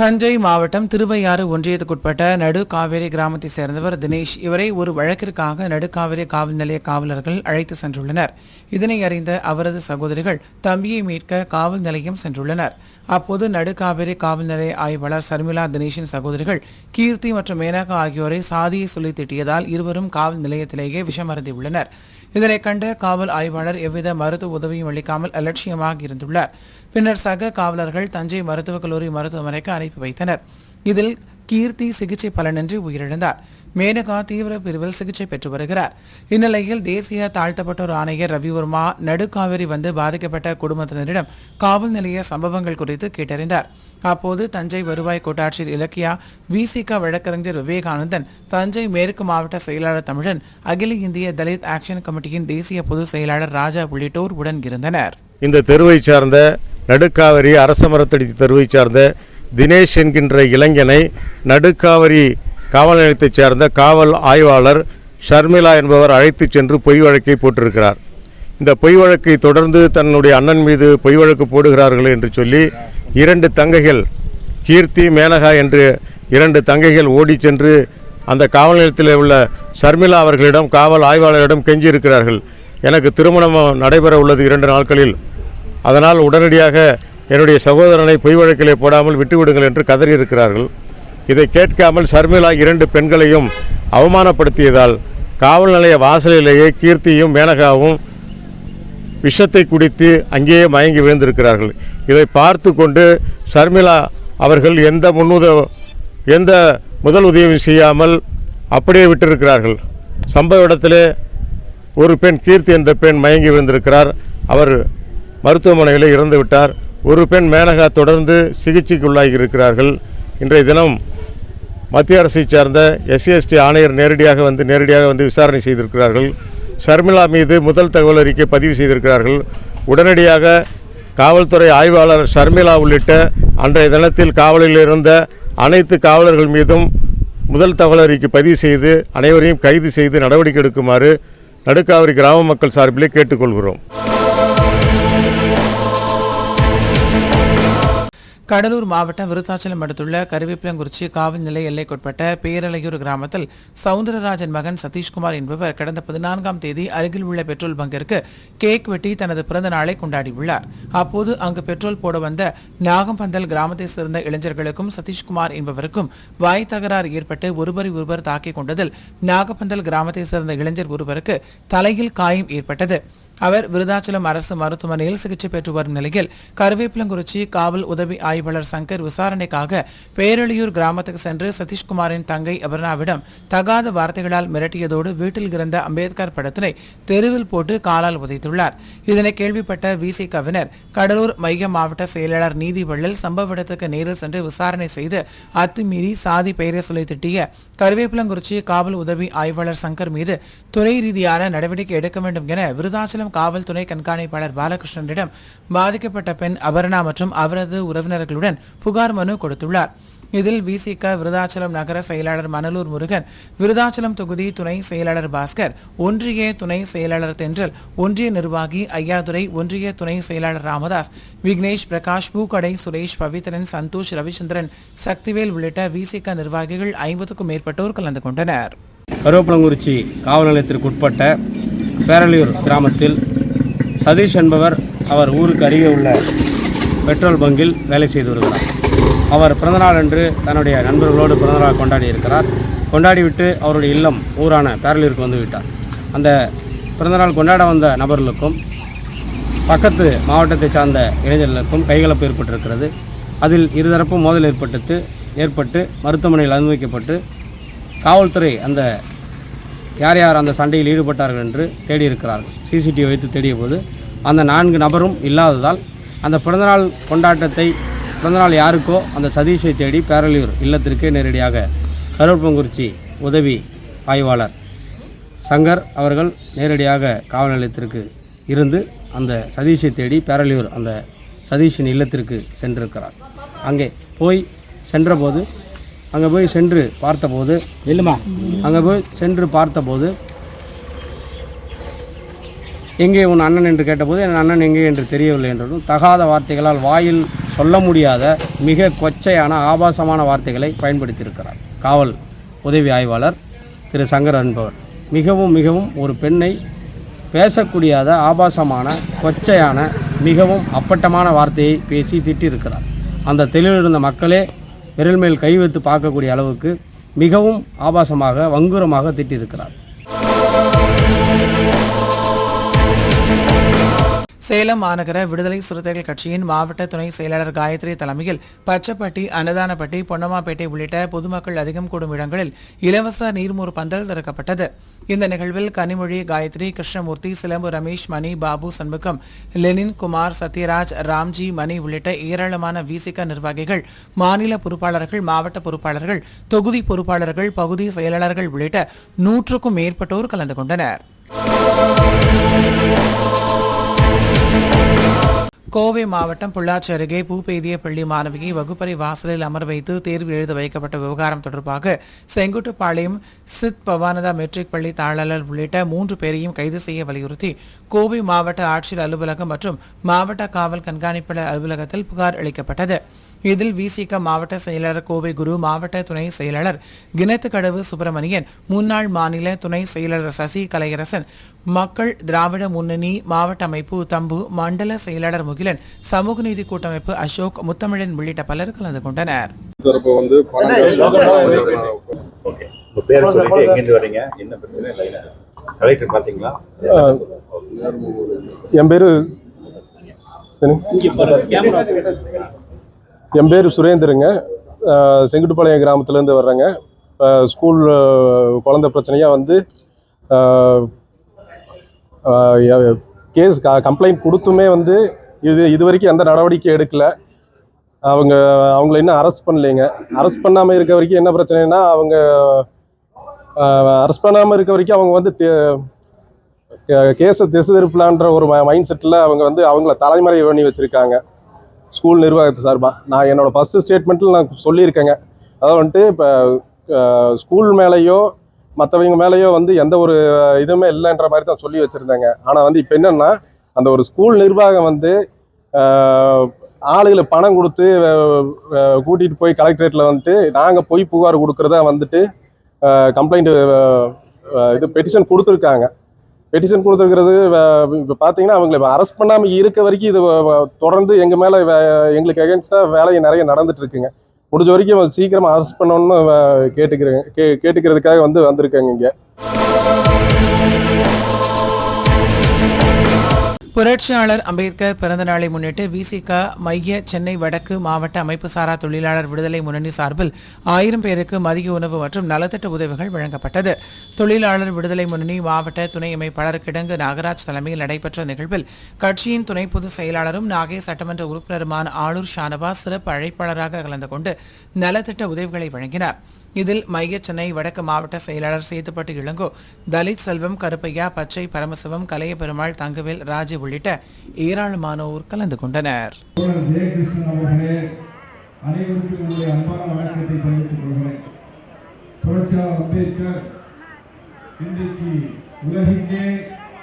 தஞ்சை மாவட்டம் திருவையாறு ஒன்றியத்துக்குட்பட்ட நடுக்காவேரி கிராமத்தைச் சேர்ந்தவர் தினேஷ். இவரை ஒரு வழக்கிற்காக நடுக்காவேரி காவல் நிலைய காவலர்கள் அழைத்து சென்றுள்ளனர். இதனை அறிந்த அவரது சகோதரிகள் தம்பியை மீட்க காவல் நிலையம் சென்றுள்ளனர். அப்போது நடுக்காவேரி காவல் நிலைய ஆய்வாளர் சர்மிளா தினேஷின் சகோதரிகள் கீர்த்தி மற்றும் மேனகா ஆகியோரை சாதியை சொல்லி திட்டியதால் இருவரும் காவல் நிலையத்திலேயே விஷமருந்தியுள்ளனர் இதனை கண்ட காவல் ஆய்வாளர் எவ்வித மருத்துவ உதவியும் அளிக்காமல் அலட்சியமாக இருந்துள்ளார் பின்னர் சக காவலர்கள் தஞ்சை மருத்துவக் கல்லூரி மருத்துவமனைக்கு அனுப்பி வைத்தனர். இதில் கீர்த்தி சிகிச்சை பலனின்றி உயிரிழந்தார். மேனகா தீவிர பிரிவில் சிகிச்சை பெற்று வருகிறார். இந்நிலையில் தேசிய தாழ்த்தப்பட்டோர் ஆணையர் ரவிவர்மா நடுக்காவிரி வந்து பாதிக்கப்பட்ட குடும்பத்தினரிடம் காவல் நிலைய சம்பவங்கள் குறித்து கேட்டறிந்தார். அப்போது தஞ்சை வருவாய் கோட்டாட்சியர் இலக்கியா விசிக வழக்கறிஞர் விவேகானந்தன் தஞ்சை மேற்கு மாவட்ட செயலாளர் தமிழன் அகில இந்திய தலித் ஆக்ஷன் கமிட்டியின் தேசிய பொதுச் செயலாளர் ராஜா உள்ளிட்டோர் உடன் இருந்தனர். இந்த தெருவை சார்ந்த நடுக்காவிரி அரச மரத்தடி தெருவை சார்ந்த தினேஷ் என்கின்ற இளைஞனை நடுக்காவரி காவல் நிலையத்தைச் சேர்ந்த காவல் ஆய்வாளர் ஷர்மிளா என்பவர் அழைத்துச் சென்று பொய் வழக்கை போட்டிருக்கிறார். இந்த பொய் வழக்கை தொடர்ந்து தன்னுடைய அண்ணன் மீது பொய் வழக்கு போடுகிறார்கள் என்று சொல்லி இரண்டு தங்கைகள் கீர்த்தி மேனகா என்று இரண்டு தங்கைகள் ஓடிச் சென்று அந்த காவல் நிலையத்தில் உள்ள ஷர்மிளா அவர்களிடம் காவல் ஆய்வாளரிடம் கெஞ்சியிருக்கிறார்கள். எனக்கு திருமணம் நடைபெற உள்ளது இரண்டு நாட்களில். அதனால் உடனடியாக என்னுடைய சகோதரனை பொய் வழக்கிலே போடாமல் விட்டுவிடுங்கள் என்று கதறியிருக்கிறார்கள் இதை கேட்காமல் சர்மிளா இரண்டு பெண்களையும் அவமானப்படுத்தியதால் காவல் நிலைய வாசலிலேயே கீர்த்தியும் மேனகாவும் விஷத்தை குடித்து அங்கேயே மயங்கி விழுந்திருக்கிறார்கள். இதை பார்த்து கொண்டு ஷர்மிளா அவர்கள் எந்த முன்னுத எந்த முதல் உதவியும் செய்யாமல் அப்படியே விட்டிருக்கிறார்கள். சம்பவ இடத்திலே ஒரு பெண் கீர்த்தி என்ற பெண் மயங்கி விழுந்திருக்கிறார். அவர் மருத்துவமனையில் இறந்து விட்டார் ஒரு பெண் மேனகா தொடர்ந்து சிகிச்சைக்குள்ளாகி இருக்கிறார்கள். இன்றைய தினம் மத்திய அரசைச் சார்ந்த எஸ்சிஎஸ்டி ஆணையர் நேரடியாக வந்து நேரடியாக வந்து விசாரணை செய்திருக்கிறார்கள். ஷர்மிளா மீது முதல் தகவல் அறிக்கை பதிவு செய்திருக்கிறார்கள். உடனடியாக காவல்துறை ஆய்வாளர் ஷர்மிளா உள்ளிட்ட அன்றைய தினத்தில் காவலில் இருந்த அனைத்து காவலர்கள் மீதும் முதல் தகவல் அறிக்கை பதிவு செய்து அனைவரையும் கைது செய்து நடவடிக்கை எடுக்குமாறு நடுக்காவிரி கிராம மக்கள் சார்பிலே கேட்டுக்கொள்கிறோம். கடலூர் மாவட்டம் விருத்தாச்சலம் அடுத்துள்ள கருவேப்பிலங்குறிச்சி காவல் நிலைய எல்லைக்குட்பட்ட பேரலையூர் கிராமத்தில் சவுந்தரராஜன் மகன் சதீஷ்குமார் என்பவர் கடந்த பதினான்காம் தேதி அருகில் உள்ள பெட்ரோல் பங்கிற்கு கேக் வெட்டி தனது பிறந்த நாளை கொண்டாடியுள்ளார். அப்போது அங்கு பெட்ரோல் போட வந்த நாகம்பந்தல் கிராமத்தை சேர்ந்த இளைஞர்களுக்கும் சதீஷ்குமார் என்பவருக்கும் வாய் தகராறு ஏற்பட்டு ஒருவரை ஒருவர் தாக்கிக் கொண்டதில் நாகப்பந்தல் கிராமத்தை சேர்ந்த இளைஞர் ஒருவருக்கு தலையில் காயம் ஏற்பட்டது. அவர் விருதாச்சலம் அரசு மருத்துவமனையில் சிகிச்சை பெற்று வரும் நிலையில் கருவேப்பிலங்குறிச்சி காவல் உதவி ஆய்வாளர் சங்கர் விசாரணைக்காக பேரழியூர் கிராமத்துக்கு சென்று சதீஷ்குமாரின் தங்கை அபர்ணாவிடம் தகாத வார்த்தைகளால் மிரட்டியதோடு வீட்டில் இருந்த அம்பேத்கர் படத்தினை தெருவில் போட்டு காலால் உதைத்துள்ளார். இதனை கேள்விப்பட்ட விசி கவினர் கடலூர் மைய மாவட்ட செயலாளர் நீதிவள்ளல் சம்பவ இடத்துக்கு நேரில் சென்று விசாரணை செய்து அத்துமீறி சாதி பெயரை சொல்லி திட்டிய கருவேப்பிலங்குறிச்சி காவல் உதவி ஆய்வாளர் சங்கர் மீது துறை ரீதியான நடவடிக்கை எடுக்க வேண்டும் என விருதாச்சலம் காவல் துணை கண்காணிப்பாளர் பாலகிருஷ்ணனிடம் பாதிக்கப்பட்ட பெண் அபர்ணா மற்றும் அவரது உறவினர்களுடன் புகார் மனு கொடுத்துள்ளார். இதில் விசிக விருதாச்சலம் நகர செயலாளர் மணலூர் முருகன் விருதாச்சலம் தொகுதி துணை செயலாளர் பாஸ்கர் ஒன்றிய துணை செயலாளர் தென்றல் ஒன்றிய நிர்வாகி ஐயாதுரை ஒன்றிய துணை செயலாளர் ராமதாஸ் விக்னேஷ் பிரகாஷ் பூக்கடை சுரேஷ் பவித்ரன் சந்தோஷ் ரவிச்சந்திரன் சக்திவேல் உள்ளிட்ட விசிக நிர்வாகிகள் ஐம்பதுக்கும் மேற்பட்டோர் கலந்து கொண்டனர். கருவேப்பலங்குறிச்சி காவல் நிலையத்திற்கு உட்பட்ட பேரலியூர் கிராமத்தில் சதீஷ் என்பவர் அவர் ஊருக்கு அருகே உள்ள பெட்ரோல் பங்கில் வேலை செய்து வருகிறார். அவர் பிறந்தநாள் அன்று தன்னுடைய நண்பர்களோடு பிறந்தநாள் கொண்டாடி இருக்கிறார். கொண்டாடிவிட்டு அவருடைய இல்லம் ஊரான பேரலூருக்கு வந்துவிட்டார் அந்த பிறந்தநாள் கொண்டாட வந்த நபர்களுக்கும் பக்கத்து மாவட்டத்தை சார்ந்த இளைஞர்களுக்கும் கைகலப்பு ஏற்பட்டிருக்கிறது. அதில் இருதரப்பும் மோதல் ஏற்பட்டு ஏற்பட்டு மருத்துவமனையில் அனுமதிக்கப்பட்டு காவல்துறை அந்த யார் யார் அந்த சண்டையில் ஈடுபட்டார்கள் என்று தேடியிருக்கிறார்கள். சிசிடிவி வைத்து தேடிய போது அந்த நான்கு நபரும் இல்லாததால் அந்த பிறந்தநாள் கொண்டாட்டத்தை பிறந்தநாள் யாருக்கோ அந்த சதீஷை தேடி பேரலியூர் இல்லத்திற்கு நேரடியாக கருவப்பங்குறிச்சி உதவி ஆய்வாளர் சங்கர் அவர்கள் நேரடியாக காவல் நிலையத்திற்கு இருந்து அந்த சதீஷை தேடி பேரலியூர் அந்த சதீஷின் இல்லத்திற்கு சென்றிருக்கிறார். அங்கே போய் சென்றபோது அங்கே போய் சென்று பார்த்தபோது இல்லைம்மா அங்கே போய் சென்று பார்த்தபோது எங்கே உன் அண்ணன் என்று கேட்டபோது என் அண்ணன் எங்கே என்று தெரியவில்லை என்றும் தகாத வார்த்தைகளால் வாயில் சொல்ல முடியாத மிக கொச்சையான ஆபாசமான வார்த்தைகளை பயன்படுத்தியிருக்கிறார். காவல் உதவி ஆய்வாளர் திரு சங்கர் என்பவர் மிகவும் மிகவும் ஒரு பெண்ணை பேசக்கூடியாத ஆபாசமான கொச்சையான மிகவும் அப்பட்டமான வார்த்தையை பேசி திட்டியிருக்கிறார். அந்த தெளிவில் இருந்த மக்களே விரல் மேல் கை வைத்து பார்க்கக்கூடிய அளவுக்கு மிகவும் ஆபாசமாக வங்குரமாக திட்டியிருக்கிறார். சேலம் மாநகர விடுதலை சிறுத்தைகள் கட்சியின் மாவட்ட துணை செயலாளர் காயத்ரி தலைமையில் பச்சப்பட்டி அன்னதானப்பட்டி பொன்னம்மாப்பேட்டை உள்ளிட்ட பொதுமக்கள் அதிகம் கூடும் இடங்களில் இலவச நீர்மூர் பந்தல் திறக்கப்பட்டது. இந்த நிகழ்வில் கனிமொழி காயத்ரி கிருஷ்ணமூர்த்தி சிலம்பு ரமேஷ் மணி பாபு சண்முகம் லெனின் குமார் சத்யராஜ் ராம்ஜி மணி உள்ளிட்ட ஏராளமான விசிக நிர்வாகிகள் மாநில பொறுப்பாளர்கள் மாவட்ட பொறுப்பாளர்கள் தொகுதி பொறுப்பாளர்கள் பகுதி செயலாளர்கள் உள்ளிட்ட நூற்றுக்கும் மேற்பட்டோர் கலந்து கொண்டனர். கோவை மாவட்டம் பொள்ளாச்சி அருகே பூபெய்திய பள்ளி மாணவியை வகுப்பறை வாசலில் அமர வைத்து தேர்வு எழுத வைக்கப்பட்ட விவகாரம் தொடர்பாக செங்குட்டுப்பாளையம் சித் பவானதா மெட்ரிக் பள்ளி தாளர் உள்ளிட்ட மூன்று பேரையும் கைது செய்ய வலியுறுத்தி கோவை மாவட்ட ஆட்சியர் அலுவலகம் மற்றும் மாவட்ட காவல் கண்காணிப்பாளர் அலுவலகத்தில் புகார் அளிக்கப்பட்டது. இதில் விசிக மாவட்ட செயலாளர் கோவை குரு மாவட்ட துணை செயலாளர் கிணத்துக்கடவு சுப்பிரமணியன் முன்னாள் மாநில துணை செயலாளர் சசி கலையரசன் மக்கள் திராவிட முன்னணி மாவட்ட அமைப்பு தம்பு மண்டல செயலாளர் முகிலன் சமூக நீதி கூட்டமைப்பு அசோக் முத்தமிழன் உள்ளிட்ட பலர் கலந்து கொண்டனர். என் பேரு என் பேர் சுரேந்தருங்க. செங்குட்டுப்பாளையம் கிராமத்துலேருந்து வர்றேங்க. ஸ்கூல் குழந்த பிரச்சனையாக வந்து கேஸ் கம்ப்ளைண்ட் கொடுத்துமே வந்து இது இது வரைக்கும் எந்த நடவடிக்கை எடுக்கலை. அவங்க அவங்கள இன்னும் அரெஸ்ட் பண்ணலைங்க. அரெஸ்ட் பண்ணாமல் இருக்க வரைக்கும் என்ன பிரச்சனைனா அவங்க அரெஸ்ட் பண்ணாமல் இருக்க வரைக்கும் அவங்க வந்து கேஸை திசை திருப்பலான்ற ஒரு மைண்ட் செட்டில் அவங்க வந்து அவங்கள தலைமறை பண்ணி வச்சுருக்காங்க. ஸ்கூல் நிர்வாகத்து சார்பாக நான் என்னோடய ஃபஸ்ட்டு ஸ்டேட்மெண்ட்டில் நான் சொல்லியிருக்கேங்க. அதாவது வந்துட்டு இப்போ ஸ்கூல் மேலேயோ மற்றவங்க மேலேயோ வந்து எந்த ஒரு இதுவுமே இல்லைன்ற மாதிரி தான் சொல்லி வச்சுருந்தேங்க. ஆனால் வந்து இப்போ என்னென்னா அந்த ஒரு ஸ்கூல் நிர்வாகம் வந்து ஆளுகளை பணம் கொடுத்து கூட்டிகிட்டு போய் கலெக்டரேட்டில் வந்துட்டு நாங்கள் போய் புகார் கொடுக்குறதா வந்துட்டு கம்ப்ளைண்ட்டு இது பெட்டிஷன் கொடுத்துருக்காங்க. பெட்டிஷன் கொடுத்துருக்கிறது இப்போ பார்த்தீங்கன்னா அவங்களை அரெஸ்ட் பண்ணாமல் இருக்க வரைக்கும் இது வ- தொடர்ந்து எங்கள் மேலே எங்களுக்கு எகென்ஸ்டாக வேலையை நிறைய நடந்துட்டு இருக்குங்க. முடிஞ்ச வரைக்கும் சீக்கிரமாக அரெஸ்ட் பண்ணணும்னு கேட்டுக்கிறேன் கேட்டுக்கிறேங்க கே கேட்டுக்கிறதுக்காக வந்து வந்திருக்கேங்க இங்கே. புரட்சியாளர் அம்பேத்கர் பிறந்த நாளை முன்னிட்டு விசிக மைய சென்னை வடக்கு மாவட்ட அமைப்பு சாரா தொழிலாளர் விடுதலை முன்னணி சார்பில் ஆயிரம் பேருக்கு மதிய உணவு மற்றும் நலத்திட்ட உதவிகள் வழங்கப்பட்டது. தொழிலாளர் விடுதலை முன்னணி மாவட்ட துணை அமைப்பாளர் கிடங்கு நாகராஜ் தலைமையில் நடைபெற்ற நிகழ்வில் கட்சியின் துணை பொதுச் செயலாளரும் நாகை சட்டமன்ற உறுப்பினருமான ஆளூர் ஷானவாஸ் சிறப்பு அழைப்பாளராக கலந்து கொண்டு நலத்திட்ட உதவிகளை வழங்கினார். இதில் மைய சென்னை வடக்கு மாவட்ட செயலாளர் சேத்துப்பட்டு இளங்கோ தலித் செல்வம் கருப்பையா பச்சை பரமசிவம் கலைய பெருமாள் தங்கவேல் ராஜு உள்ளிட்ட ஏராளமானோர் கலந்து கொண்டனர். உலகிற்கே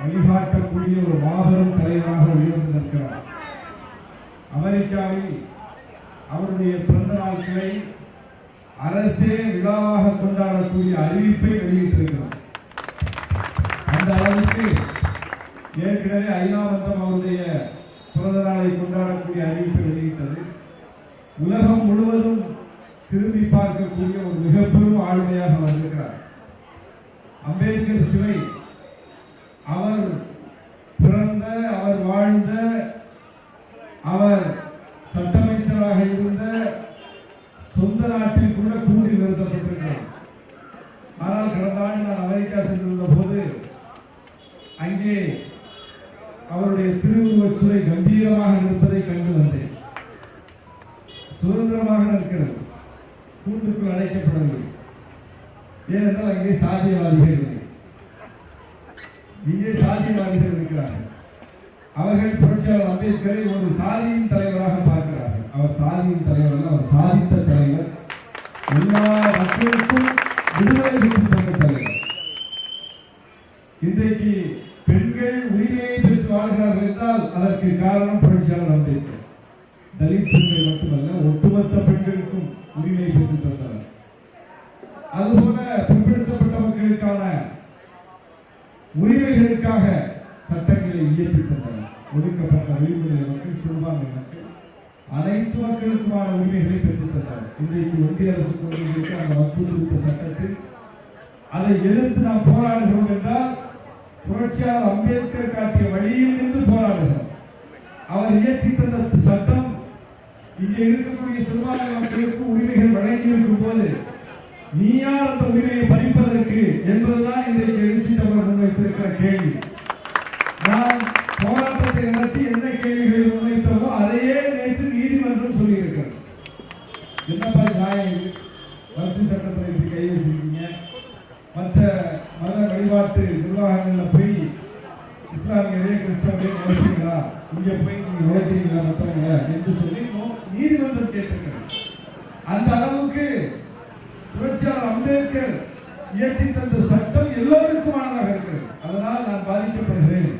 வழிகாட்டக்கூடிய ஒரு மாபெரும் தலைவராக உயர்ந்து நிற்கிறார் அமெரிக்காவில் அவருடைய பிறந்த நாட்களை அரசே விழாவாக கொண்டாடக்கூடிய அறிவிப்பை வெளியிட்டிருக்கிறார். அந்த அளவுக்கு ஏற்கனவே ஐநா மன்றம் அவருடைய பிறந்த நாளை கொண்டாடக்கூடிய அறிவிப்பை வெளியிட்டது. உலகம் முழுவதும் திரும்பி பார்க்கக்கூடிய ஒரு மிக பெரும் ஆளுமையாக வந்திருக்கிறார் அம்பேத்கர் சிலை அவர் பிறந்த அவர் வாழ்ந்த அவர் சட்டமைச்சராக இருந்த சொந்த நாட்டில் கூட கூடி நிறுத்தப்பட்டிருக்கிறார் ஆனால் கடந்த ஆண்டு நான் அமெரிக்கா சென்றிருந்த போது அங்கே அவருடைய திருவுருவச் சிலை கம்பீரமாக நிற்பதை கண்டு வந்தேன். சுதந்திரமாக நிற்கிறது. கூண்டுக்குள் அழைக்கப்படவில்லை ஏனென்றால் அங்கே சாதியவாதிகள் இல்லை. இங்கே சாதியவாதிகள் இருக்கிறார்கள். அவர்கள் புரட்சியாளர் அம்பேத்கரை ஒரு சாதியின் தலைவராக பார்க்கிறார்கள். அவர் சாதியின் தலைவர் அல்ல அவர் சாதித்த தலைவர். எல்லா மக்களுக்கும் விடுதலை பெற்று தந்த தலைவர் இன்றைக்கு பெண்கள் உரிமையை பெற்று வாழ்கிறார்கள் என்றால் அதற்கு காரணம் புரட்சியாளர் அம்பேத்கர் தலித் பெண்கள் மட்டுமல்ல ஒட்டுமொத்த பெண்களுக்கும் உரிமை பெற்று தந்தவர் அதுபோல பிற்படுத்தப்பட்ட மக்களுக்கான உரிமைகளுக்காக சட்டங்களை இயற்றி தந்தவர் ஒதுக்கப்பட்ட விளிம்புநிலை மக்கள் சிறுபான்மை மக்கள் அனைத்து மக்களுக்குமான உரிமைகளை பெற்றுத் தந்தவர் இன்றைக்கு ஒன்றிய அரசு கொண்டு அந்த வக்பு திருத்த சட்டத்தில் அதை எதிர்த்து நாம் போராடுகிறோம் என்றால் புரட்சியாளர் அம்பேத்கர் காட்டிய வழியில் நின்று போராடுகிறோம். அவர் இயற்றி தந்த சட்டம் இங்கே இருக்கக்கூடிய சிறுபான்மை மக்களுக்கு உரிமைகள் வழங்கியிருக்கும் போது நீ யார் அந்த உரிமையை பறிப்பதற்கு என்பதுதான் இன்றைக்கு எழுச்சி தமிழர் முன்வைத்திருக்கிற கேள்வி. நான் போராட்டத்தை நடத்தி என்ன கேள்விகளை முன்வைத்தோமோ அதையே நேற்று நீதிமன்றம் சொல்லியிருக்கிறது என்னப்பா நியாயம் இது வகுப்பு சட்டத்தில் இப்படி கை வச்சிருக்கீங்க மற்ற மத வழிபாட்டு நிர்வாகங்கள்ல போய் இஸ்லாமியரே கிறிஸ்தவரே நுழைப்பீங்களா இங்க போய் நீங்க நுழைக்கிறீங்களா மற்றவங்க என்று சொல்லி நோ- நீதிமன்றம் கேட்டிருக்கிறது அந்த அளவுக்கு புரட்சியாளர் அம்பேத்கர் இயற்றி தந்த சட்டம் எல்லோருக்குமானதாக இருக்கிறது. அதனால் நான் பாதிக்கப்படுகிறேன்.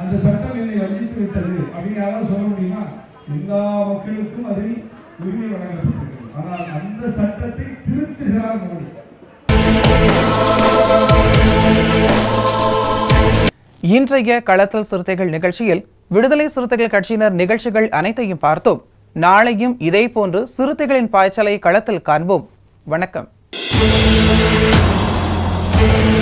அந்த சட்டம் என்னை வஞ்சித்து விட்டது அப்படின்னு யாராவது சொல்ல முடியுமா? எல்லா மக்களுக்கும் அதில் உரிமை வழங்கப்பட்டிருக்கிறது. ஆனால் அந்த சட்டத்தை திருத்துகிறார் மோடி. இன்றைய களத்தல் சிறுத்தைகள் நிகழ்ச்சியில் விடுதலை சிறுத்தைகள் கட்சியினர் நிகழ்ச்சிகள் அனைத்தையும் பார்த்தோம். நாளையும் இதே போன்று சிறுத்தைகளின் பாய்ச்சலை களத்தில் காண்போம். வணக்கம். என் உயிரின்